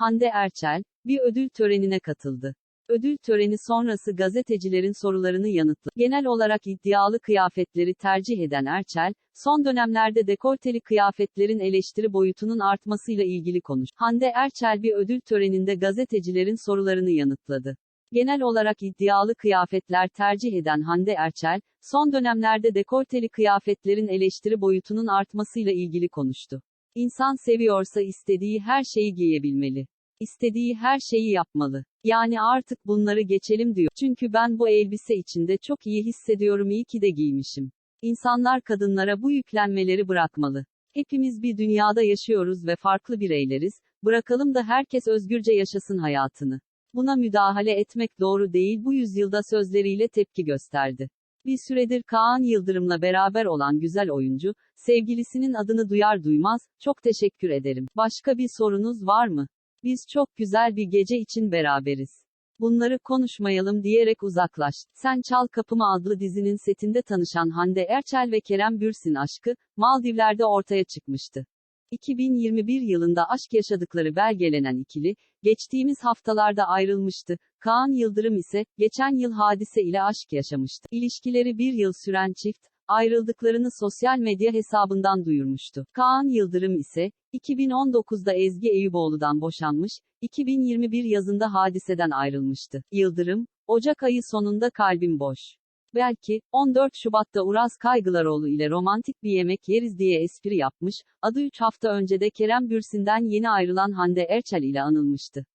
Hande Erçel, bir ödül törenine katıldı. Ödül töreni sonrası gazetecilerin sorularını yanıtladı. Genel olarak iddialı kıyafetleri tercih eden Erçel, son dönemlerde dekolteli kıyafetlerin eleştiri boyutunun artmasıyla ilgili konuştu. Hande Erçel bir ödül töreninde gazetecilerin sorularını yanıtladı. Genel olarak iddialı kıyafetler tercih eden Hande Erçel, son dönemlerde dekolteli kıyafetlerin eleştiri boyutunun artmasıyla ilgili konuştu. İnsan seviyorsa istediği her şeyi giyebilmeli. İstediği her şeyi yapmalı. Yani artık bunları geçelim diyor. Çünkü ben bu elbise içinde çok iyi hissediyorum iyi ki de giymişim. İnsanlar kadınlara bu yüklenmeleri bırakmalı. Hepimiz bir dünyada yaşıyoruz ve farklı bireyleriz. Bırakalım da herkes özgürce yaşasın hayatını. Buna müdahale etmek doğru değil bu yüzyılda sözleriyle tepki gösterdi. Bir süredir Kaan Yıldırım'la beraber olan güzel oyuncu, sevgilisinin adını duyar duymaz, çok teşekkür ederim. Başka bir sorunuz var mı? Biz çok güzel bir gece için beraberiz. Bunları konuşmayalım diyerek uzaklaştı. Sen Çal Kapımı adlı dizinin setinde tanışan Hande Erçel ve Kerem Bürsin aşkı, Maldivler'de ortaya çıkmıştı. 2021 yılında aşk yaşadıkları belgelenen ikili, geçtiğimiz haftalarda ayrılmıştı. Kaan Yıldırım ise, geçen yıl hadise ile aşk yaşamıştı. İlişkileri bir yıl süren çift, ayrıldıklarını sosyal medya hesabından duyurmuştu. Kaan Yıldırım ise, 2019'da Ezgi Eyüboğlu'dan boşanmış, 2021 yazında hadiseden ayrılmıştı. Yıldırım, Ocak ayı sonunda kalbim boş. Belki, 14 Şubat'ta Uraz Kaygılaroğlu ile romantik bir yemek yeriz diye espri yapmış, adı 3 hafta önce de Kerem Bürsin'den yeni ayrılan Hande Erçel ile anılmıştı.